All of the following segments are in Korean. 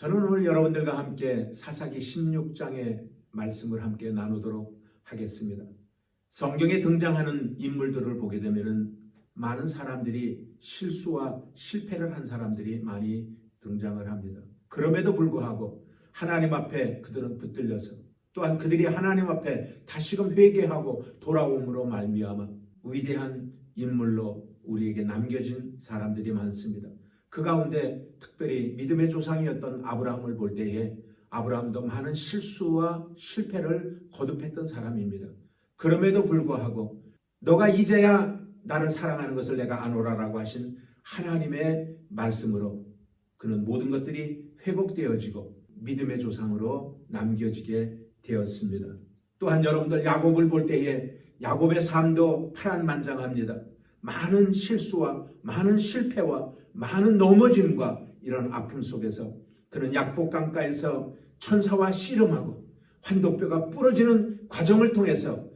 저는 오늘 여러분들과 함께 사사기 16장의 말씀을 함께 나누도록 하겠습니다. 성경에 등장하는 인물들을 보게 되면은 많은 사람들이 실수와 실패를 한 사람들이 많이 등장을 합니다. 그럼에도 불구하고 하나님 앞에 그들은 붙들려서 또한 그들이 하나님 앞에 다시금 회개하고 돌아옴으로 말미암아 위대한 인물로 우리에게 남겨진 사람들이 많습니다. 그 가운데 특별히 믿음의 조상이었던 아브라함을 볼 때에 아브라함도 많은 실수와 실패를 거듭했던 사람입니다. 그럼에도 불구하고 너가 이제야 나를 사랑하는 것을 내가 아노라라고 하신 하나님의 말씀으로 그는 모든 것들이 회복되어지고 믿음의 조상으로 남겨지게 되었습니다. 또한 여러분들 야곱을 볼 때에 야곱의 삶도 파란만장합니다. 많은 실수와 많은 실패와 많은 넘어짐과 이런 아픔 속에서 그는 약복강가에서 천사와 씨름하고 환도뼈가 부러지는 과정을 통해서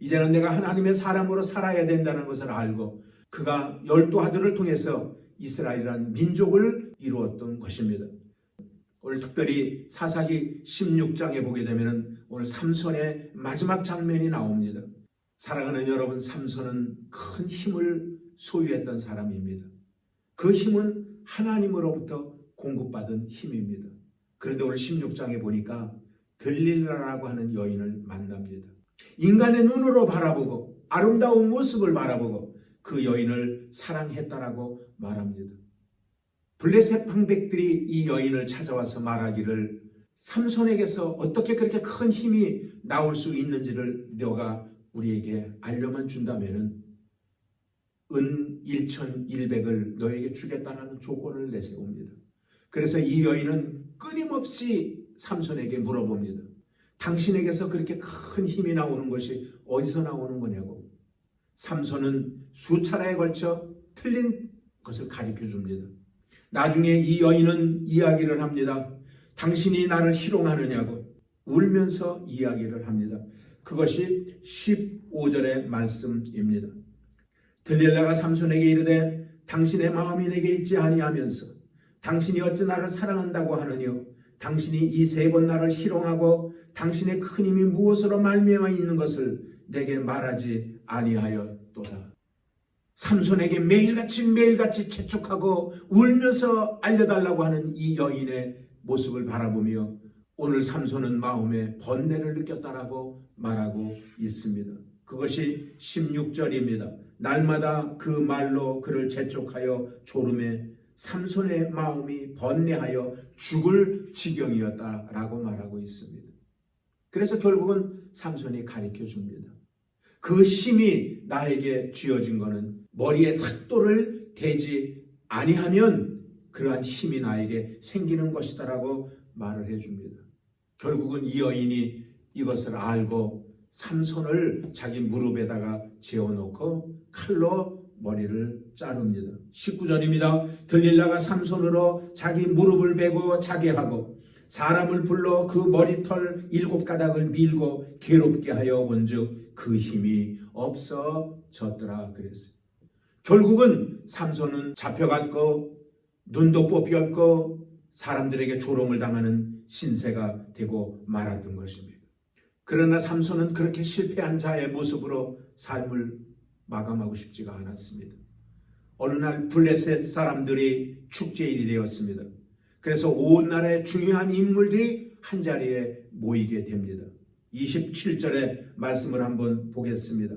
이제는 내가 하나님의 사람으로 살아야 된다는 것을 알고 그가 열두 아들을 통해서 이스라엘이라는 민족을 이루었던 것입니다. 오늘 특별히 사사기 16장에 보게 되면 오늘 삼손의 마지막 장면이 나옵니다. 사랑하는 여러분, 삼손은 큰 힘을 소유했던 사람입니다. 그 힘은 하나님으로부터 공급받은 힘입니다. 그런데 오늘 16장에 보니까 들릴라라고 하는 여인을 만납니다. 인간의 눈으로 바라보고 아름다운 모습을 바라보고 그 여인을 사랑했다라고 말합니다. 블레셋 방백들이 이 여인을 찾아와서 말하기를 삼손에게서 어떻게 그렇게 큰 힘이 나올 수 있는지를 너가 우리에게 알려만 준다면은 은 1,100을 너에게 주겠다는 조건을 내세웁니다. 그래서 이 여인은 끊임없이 삼손에게 물어봅니다. 당신에게서 그렇게 큰 힘이 나오는 것이 어디서 나오는 거냐고. 삼손은 수차례에 걸쳐 틀린 것을 가르쳐 줍니다. 나중에 이 여인은 이야기를 합니다. 당신이 나를 희롱하느냐고 울면서 이야기를 합니다. 그것이 15절의 말씀입니다. 들릴라가 삼손에게 이르되 당신의 마음이 내게 있지 아니하면서 당신이 어찌 나를 사랑한다고 하느뇨 당신이 이 세 번 나를 희롱하고 당신의 큰 힘이 무엇으로 말미암아 있는 것을 내게 말하지 아니하였도다. 삼손에게 매일같이 매일같이 재촉하고 울면서 알려달라고 하는 이 여인의 모습을 바라보며 오늘 삼손은 마음에 번뇌를 느꼈다라고 말하고 있습니다. 그것이 16절입니다. 날마다 그 말로 그를 재촉하여 졸음에 삼손의 마음이 번뇌하여 죽을 지경이었다라고 말하고 있습니다. 그래서 결국은 삼손이 가르쳐 줍니다. 그 힘이 나에게 쥐어진 것은 머리에 삭도를 대지 아니하면 그러한 힘이 나에게 생기는 것이다라고 말을 해줍니다. 결국은 이 여인이 이것을 알고 삼손을 자기 무릎에다가 재워놓고 칼로 머리를 자릅니다. 19절입니다. 들릴라가 삼손으로 자기 무릎을 베고 자게 하고 사람을 불러 그 머리털 일곱 가닥을 밀고 괴롭게 하여 본즉 그 힘이 없어졌더라 그랬어요. 결국은 삼손은 잡혀갔고 눈도 뽑혔고 사람들에게 조롱을 당하는 신세가 되고 말았던 것입니다. 그러나 삼손은 그렇게 실패한 자의 모습으로 삶을 마감하고 싶지가 않았습니다. 어느 날 블레셋 사람들이 축제일이 되었습니다. 그래서 온 나라의 중요한 인물들이 한 자리에 모이게 됩니다. 27절의 말씀을 한번 보겠습니다.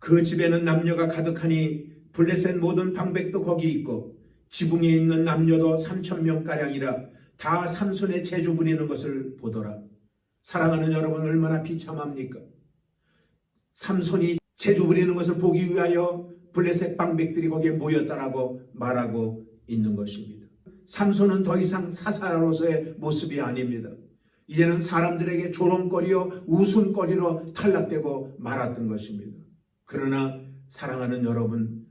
그 집에는 남녀가 가득하니 블레셋 모든 방백도 거기 있고 지붕에 있는 남녀도 3천 명가량이라 다 삼손의 제주 부리는 것을 보더라. 사랑하는 여러분 얼마나 비참합니까? 삼손이 제주 부리는 것을 보기 위하여 블레셋 방백들이 거기에 모였다라고 말하고 있는 것입니다. 삼손은 더 이상 사사로서의 모습이 아닙니다. 이제는 사람들에게 조롱거리요 웃음거리로 탈락되고 말았던 것입니다. 그러나 사랑하는 여러분,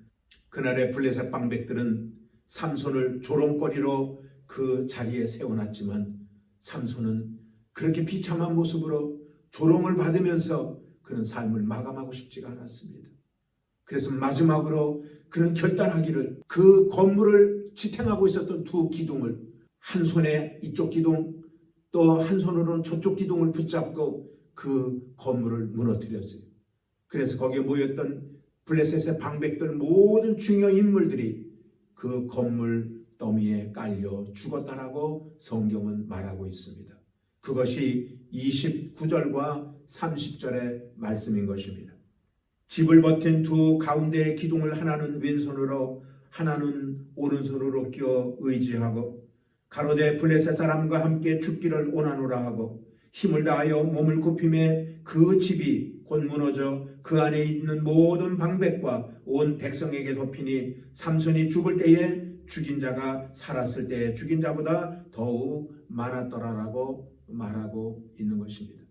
그날의 블레셋 방백들은 삼손을 조롱거리로 그 자리에 세워놨지만 삼손은 그렇게 비참한 모습으로 조롱을 받으면서 그런 삶을 마감하고 싶지가 않았습니다. 그래서 마지막으로 그는 결단하기를 그 건물을 지탱하고 있었던 두 기둥을 한 손에 이쪽 기둥 또 한 손으로는 저쪽 기둥을 붙잡고 그 건물을 무너뜨렸어요. 그래서 거기에 모였던 블레셋의 방백들 모든 중요 인물들이 그 건물 더미에 깔려 죽었다라고 성경은 말하고 있습니다. 그것이 29절과 30절의 말씀인 것입니다. 집을 버틴 두 가운데의 기둥을 하나는 왼손으로 하나는 오른손으로 끼워 의지하고 가로대 블레셋 사람과 함께 죽기를 원하노라 하고 힘을 다하여 몸을 굽힘에 그 집이 곧 무너져 그 안에 있는 모든 방백과 온 백성에게 덮이니 삼손이 죽을 때에 죽인 자가 살았을 때에 죽인 자보다 더욱 많았더라라고 말하고 있는 것입니다.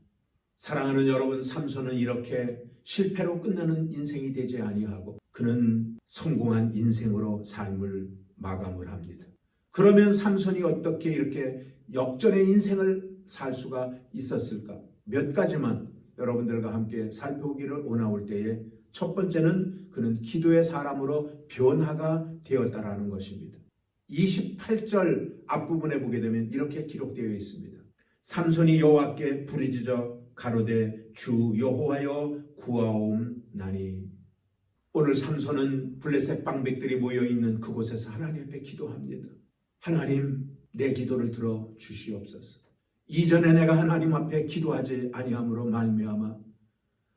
사랑하는 여러분, 삼손은 이렇게 실패로 끝나는 인생이 되지 아니하고 그는 성공한 인생으로 삶을 마감을 합니다. 그러면 삼손이 어떻게 이렇게 역전의 인생을 살 수가 있었을까? 몇 가지만 여러분들과 함께 살펴보기를 원하올 때에 첫 번째는 그는 기도의 사람으로 변화가 되었다라는 것입니다. 28절 앞부분에 보게 되면 이렇게 기록되어 있습니다. 삼손이 여호와께 부르짖어 가로되 주 여호와여 구하옵나니 오늘 삼손은 블레셋 방백들이 모여 있는 그곳에서 하나님 앞에 기도합니다. 하나님 내 기도를 들어 주시옵소서. 이전에 내가 하나님 앞에 기도하지 아니함으로 말미암아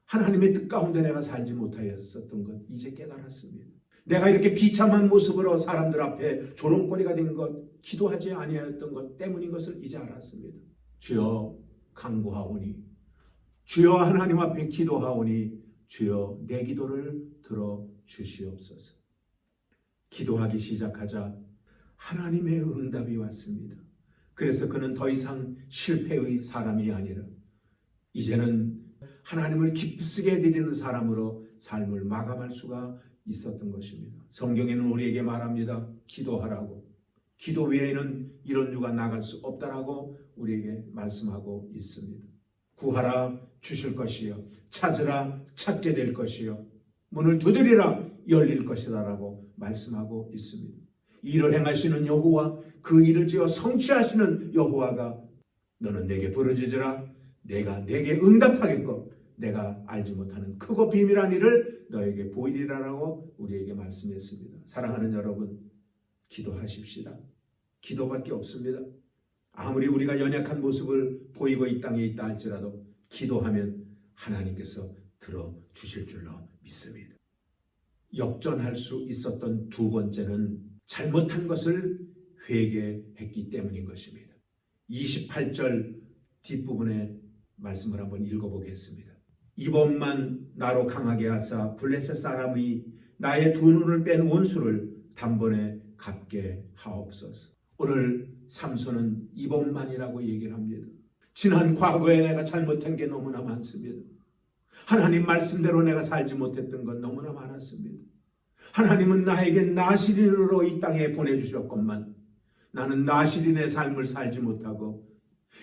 하나님의 뜻 가운데 내가 살지 못하였었던 것 이제 깨달았습니다. 내가 이렇게 비참한 모습으로 사람들 앞에 조롱거리가 된 것, 기도하지 아니하였던 것 때문인 것을 이제 알았습니다. 주여 강구하오니 주여 하나님 앞에 기도하오니 주여 내 기도를 들어 주시옵소서. 기도하기 시작하자 하나님의 응답이 왔습니다. 그래서 그는 더 이상 실패의 사람이 아니라 이제는 하나님을 기쁘게 드리는 사람으로 삶을 마감할 수가 있었던 것입니다. 성경에는 우리에게 말합니다. 기도하라고. 기도 외에는 이런 유가 나갈 수 없다라고 우리에게 말씀하고 있습니다. 구하라 주실 것이요. 찾으라 찾게 될 것이요. 문을 두드리라 열릴 것이다라고 말씀하고 있습니다. 일을 행하시는 여호와 그 일을 지어 성취하시는 여호와가 너는 내게 부르짖으라 내가 내게 응답하겠고 내가 알지 못하는 크고 비밀한 일을 너에게 보이리라라고 우리에게 말씀했습니다. 사랑하는 여러분 기도하십시다. 기도밖에 없습니다. 아무리 우리가 연약한 모습을 보이고 이 땅에 있다 할지라도 기도하면 하나님께서 들어 주실 줄로 믿습니다. 역전할 수 있었던 두 번째는 잘못한 것을 회개했기 때문인 것입니다. 28절 뒷부분의 말씀을 한번 읽어보겠습니다. 이번만 나로 강하게 하사 블레셋 사람이 나의 두 눈을 뺀 원수를 단번에 갚게 하옵소서. 오늘 삼손은 이번만이라고 얘기를 합니다. 지난 과거에 내가 잘못한 게 너무나 많습니다. 하나님 말씀대로 내가 살지 못했던 건 너무나 많았습니다. 하나님은 나에게 나시린으로 이 땅에 보내주셨건만 나는 나시린의 삶을 살지 못하고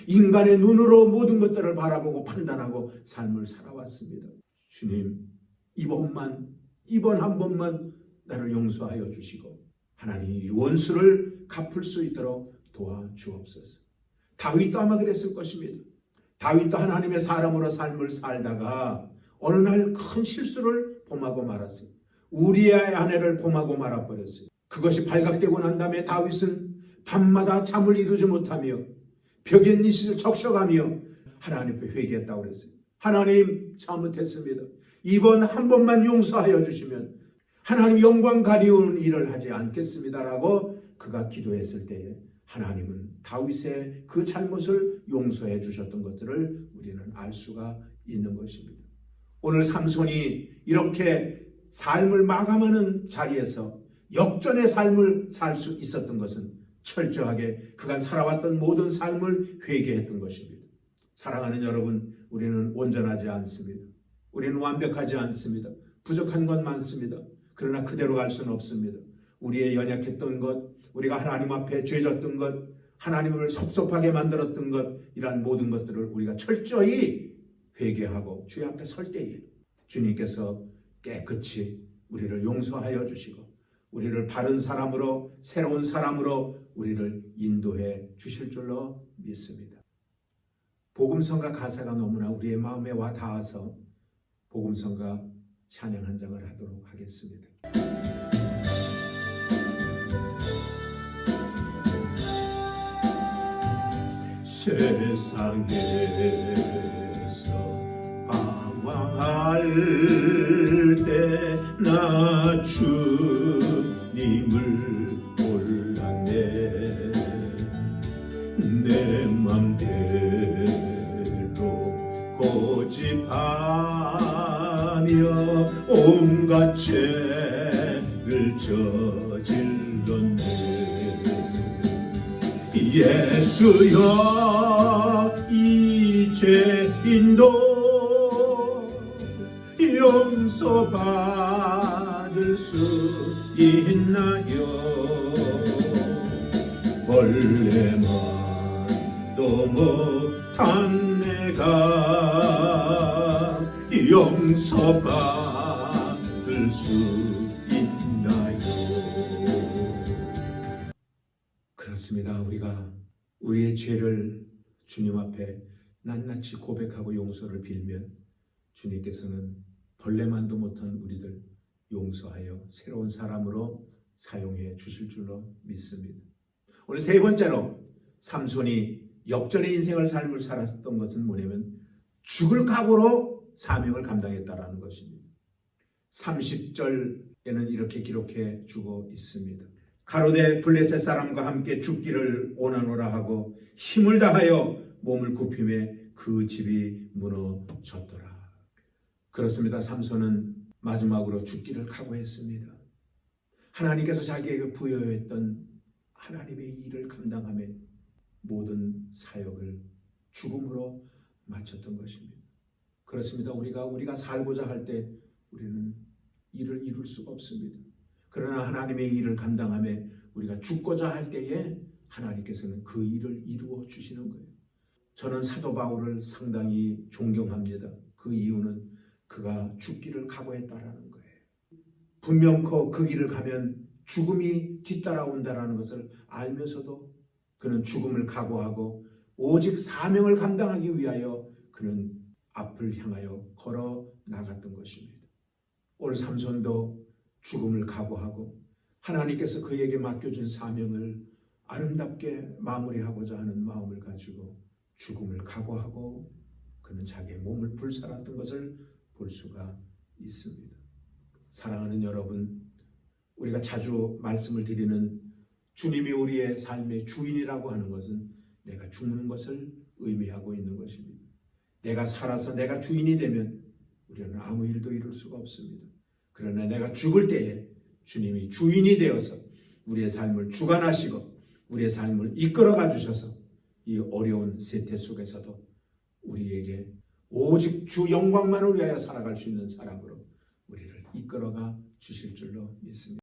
인간의 눈으로 모든 것들을 바라보고 판단하고 삶을 살아왔습니다. 주님, 이번만, 이번 한 번만 나를 용서하여 주시고 하나님 이 원수를 갚을 수 있도록 도와주옵소서. 다윗도 아마 그랬을 것입니다. 다윗도 하나님의 사람으로 삶을 살다가 어느 날 큰 실수를 범하고 말았어요. 우리의 아내를 범하고 말아버렸어요. 그것이 발각되고 난 다음에 다윗은 밤마다 잠을 이루지 못하며 벽에 니시를 적셔가며 하나님 앞에 회개했다고 그랬어요. 하나님 잘못했습니다. 이번 한 번만 용서하여 주시면 하나님 영광 가리우는 일을 하지 않겠습니다라고 그가 기도했을 때에 하나님은 다윗의 그 잘못을 용서해 주셨던 것들을 우리는 알 수가 있는 것입니다. 오늘 삼손이 이렇게 삶을 마감하는 자리에서 역전의 삶을 살 수 있었던 것은 철저하게 그간 살아왔던 모든 삶을 회개했던 것입니다. 사랑하는 여러분, 우리는 온전하지 않습니다. 우리는 완벽하지 않습니다. 부족한 건 많습니다. 그러나 그대로 갈 수는 없습니다. 우리의 연약했던 것, 우리가 하나님 앞에 죄졌던 것, 하나님을 섭섭하게 만들었던 것, 이러한 모든 것들을 우리가 철저히 회개하고 주의 앞에 설 때에 주님께서 깨끗이 우리를 용서하여 주시고 우리를 바른 사람으로 새로운 사람으로 우리를 인도해 주실 줄로 믿습니다. 복음성가 가사가 너무나 우리의 마음에 와 닿아서 복음성가 찬양 한 장을 하도록 하겠습니다. 세상에서 방황할 때 나 주님을 몰랐네. 내 맘대로 고집하며 온갖 죄를 저 예수여 이 죄인도 용서받을 수 있나요? 원래만도 못한 내가 용서받을 수 우리의 죄를 주님 앞에 낱낱이 고백하고 용서를 빌면 주님께서는 벌레만도 못한 우리들 용서하여 새로운 사람으로 사용해 주실 줄로 믿습니다. 오늘 세 번째로 삼손이 역전의 인생을 삶을 살았던 것은 뭐냐면 죽을 각오로 사명을 감당했다라는 것입니다. 30절에는 이렇게 기록해 주고 있습니다. 가로대 블레셋 사람과 함께 죽기를 원하노라 하고 힘을 다하여 몸을 굽힘에 그 집이 무너졌더라. 그렇습니다. 삼손은 마지막으로 죽기를 각오했습니다. 하나님께서 자기에게 부여했던 하나님의 일을 감당함에 모든 사역을 죽음으로 마쳤던 것입니다. 그렇습니다. 우리가 우리가 살고자 할 때 우리는 일을 이룰 수가 없습니다. 그러나 하나님의 일을 감당함에 우리가 죽고자 할 때에 하나님께서는 그 일을 이루어 주시는 거예요. 저는 사도 바울을 상당히 존경합니다. 그 이유는 그가 죽기를 각오했다라는 거예요. 분명코 그 길을 가면 죽음이 뒤따라온다라는 것을 알면서도 그는 죽음을 각오하고 오직 사명을 감당하기 위하여 그는 앞을 향하여 걸어 나갔던 것입니다. 오늘 삼손도 죽음을 각오하고 하나님께서 그에게 맡겨준 사명을 아름답게 마무리하고자 하는 마음을 가지고 죽음을 각오하고 그는 자기의 몸을 불살았던 것을 볼 수가 있습니다. 사랑하는 여러분, 우리가 자주 말씀을 드리는 주님이 우리의 삶의 주인이라고 하는 것은 내가 죽는 것을 의미하고 있는 것입니다. 내가 살아서 내가 주인이 되면 우리는 아무 일도 이룰 수가 없습니다. 그러나 내가 죽을 때에 주님이 주인이 되어서 우리의 삶을 주관하시고 우리의 삶을 이끌어가 주셔서 이 어려운 세태 속에서도 우리에게 오직 주 영광만을 위하여 살아갈 수 있는 사람으로 우리를 이끌어가 주실 줄로 믿습니다.